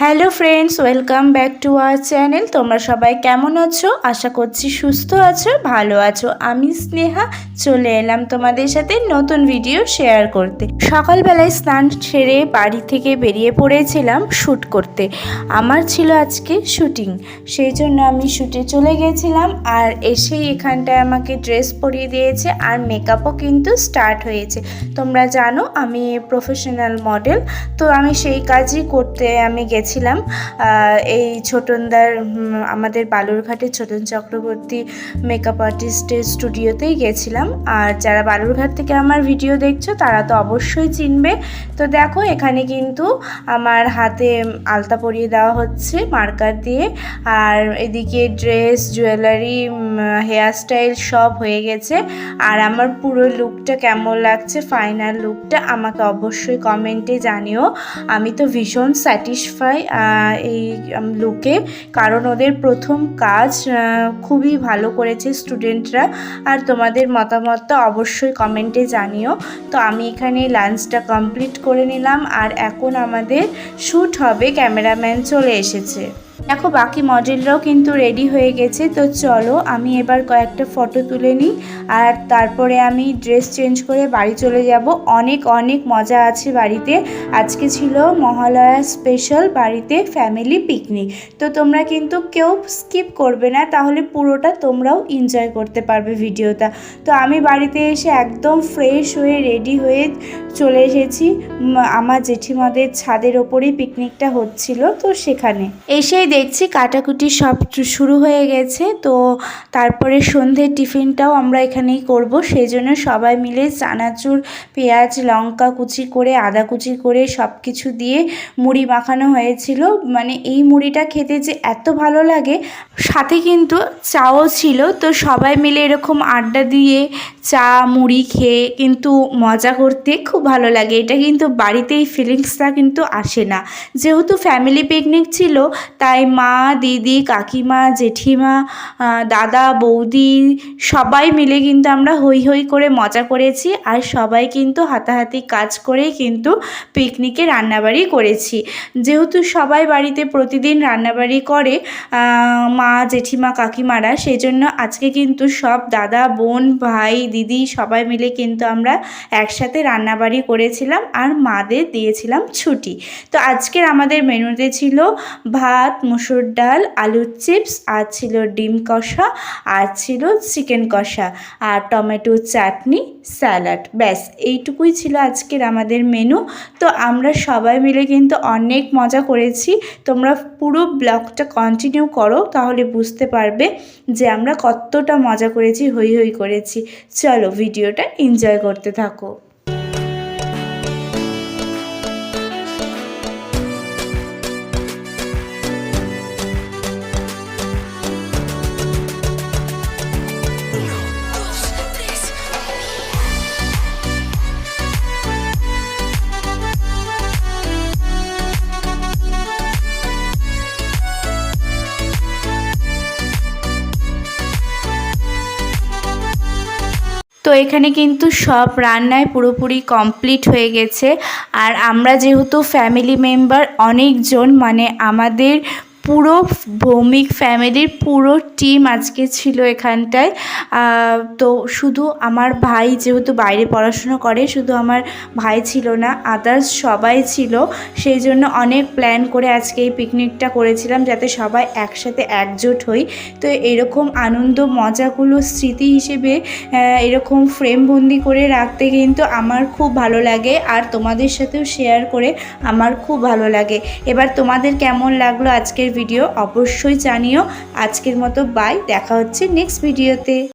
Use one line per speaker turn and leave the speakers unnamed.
Hello friends, welcome back to our channel. তোমরা সবাই কেমন আছো? আশা করছি সুস্থ আছো, ভালো আছো। আমি স্নেহা, চলে এলাম তোমাদের সাথে নতুন ভিডিও শেয়ার করতে। সকালবেলায় স্নান সেরে বাড়ি থেকে বেরিয়ে পড়েছিলাম শ্যুট করতে। আমার ছিল আজকে শুটিং সেই জন্য আমি শ্যুটে চলে গেছিলাম আর এসেই এখানটায় আমাকে ড্রেস পরিয়ে দিয়েছে আর মেকআপও কিন্তু স্টার্ট হয়েছে। তোমরা জানো, আমি প্রফেশনাল মডেল তো আমি সেই কাজই করতে আমি গেছিলাম এই ছোটনদার আমাদের বালুরঘাটের ছোটন চক্রবর্তী মেকআপ আর্টিস্টের স্টুডিওতেই গেছিলাম আর যারা বালুরঘাট থেকে আমার ভিডিও দেখছ, তারা তো অবশ্যই চিনবে। তো দেখো, এখানে কিন্তু আমার হাতে আলতা পরিয়ে দেওয়া হচ্ছে মার্কার দিয়ে। আর এদিকে ড্রেস জুয়েলারি হেয়ার স্টাইল সব হয়ে গেছে। আর আমার পুরো লুকটা কেমন লাগছে ফাইনাল লুকটা আমাকে অবশ্যই কমেন্টে জানিও। আমি তো ভীষণ স্যাটিসফাই এই লুকে। কারণ ওদের প্রথম কাজ খুবই ভালো করেছে স্টুডেন্টরা আর তোমাদের মতামতটা অবশ্যই কমেন্টে জানিও। তো আমি এখানে লাঞ্চটা কমপ্লিট করে নিলাম। আর এখন আমাদের শ্যুট হবে ক্যামেরাম্যান চলে এসেছে। দেখো, বাকি মডেলরাও কিন্তু রেডি হয়ে গেছে। তো চলো, আমি এবার কয়েকটা ফটো তুলে নিই। আর তারপরে আমি ড্রেস চেঞ্জ করে বাড়ি চলে যাব। অনেক অনেক মজা আছে বাড়িতে। আজকে ছিল মহালয়া স্পেশাল বাড়িতে ফ্যামিলি পিকনিক তো তোমরা কিন্তু কেউ স্কিপ করবে না, তাহলে পুরোটা তোমরাও এনজয় করতে পারবে ভিডিওটা তো আমি বাড়িতে এসে একদম ফ্রেশ হয়ে রেডি হয়ে চলে এসেছি। আমার জেঠিমাদের ছাদের ওপরেই পিকনিকটা হচ্ছিল তো সেখানে। এসেই দেখছি কাটাকুটি সব শুরু হয়ে গেছে। তো তারপরে সন্ধ্যের টিফিনটাও আমরা এখানেই করব। সেই জন্য সবাই মিলে চানাচুর, পেঁয়াজ, লঙ্কা কুচি করে, আদা কুচি করে সব কিছু দিয়ে মুড়ি মাখানো হয়েছিল। মানে এই মুড়িটা খেতে যে এত ভালো লাগে, সাথে কিন্তু চাও ছিল। তো সবাই মিলে এরকম আড্ডা দিয়ে চা, মুড়ি খেয়ে কিন্তু মজা করতে খুব ভালো লাগে। এটা কিন্তু বাড়িতে এই ফিলিংসটা কিন্তু আসে না। যেহেতু ফ্যামিলি পিকনিক ছিল, তাই মা, দিদি, কাকিমা, জেঠিমা দাদা, বৌদি সবাই মিলে কিন্তু আমরা হই হই করে মজা করেছি আর সবাই কিন্তু হাতাহাতি কাজ করেই কিন্তু পিকনিকে রান্নাবাড়ি করেছি। যেহেতু সবাই বাড়িতে প্রতিদিন রান্নাবাড়ি করে মা, জেঠিমা, কাকিমারা সেই জন্য আজকে কিন্তু সব দাদা, বোন, ভাই, দিদি সবাই মিলে কিন্তু আমরা একসাথে রান্নাবাড়ি করেছিলাম আর মাদের দিয়েছিলাম ছুটি। তো আজকের আমাদের মেনুতে ছিল ভাত, মুসুর ডাল, আলুর চিপস, আর ছিল ডিম কষা, আর ছিল চিকেন কষা, আর টমেটো চাটনি, স্যালাড। ব্যাস, এইটুকুই ছিল আজকের আমাদের মেনু। তো আমরা সবাই মিলে কিন্তু অনেক মজা করেছি। তোমরা পুরো ব্লগটা কন্টিনিউ করো, তাহলে বুঝতে পারবে যে আমরা কতটা মজা করেছি হই হই করেছি। চলো ভিডিওটা এনজয় করতে থাকো। তো এখানে কিন্তু সব রান্নায় পুরোপুরি কমপ্লিট হয়ে গেছে। আর আমরা যেহেতু ফ্যামিলি মেম্বার অনেকজন মানে আমাদের পুরো ভৌমিক ফ্যামিলির পুরো টিম আজকে ছিল এখানটায়। তো শুধু আমার ভাই যেহেতু বাইরে পড়াশুনো করে, শুধু আমার ভাই ছিল না আদার্স সবাই ছিল। সেই জন্য অনেক প্ল্যান করে আজকে এই পিকনিকটা করেছিলাম যাতে সবাই একসাথে একজোট হই। তো এরকম আনন্দ, মজাগুলো, স্মৃতি হিসেবে এরকম ফ্রেমবন্দি করে রাখতে কিন্তু আমার খুব ভালো লাগে। আর তোমাদের সাথেও শেয়ার করে আমার খুব ভালো লাগে। এবার তোমাদের কেমন লাগল আজকের ভিডিও অবশ্যই জানিও। আজকের মতো বাই দেখা হচ্ছে নেক্সট ভিডিওতে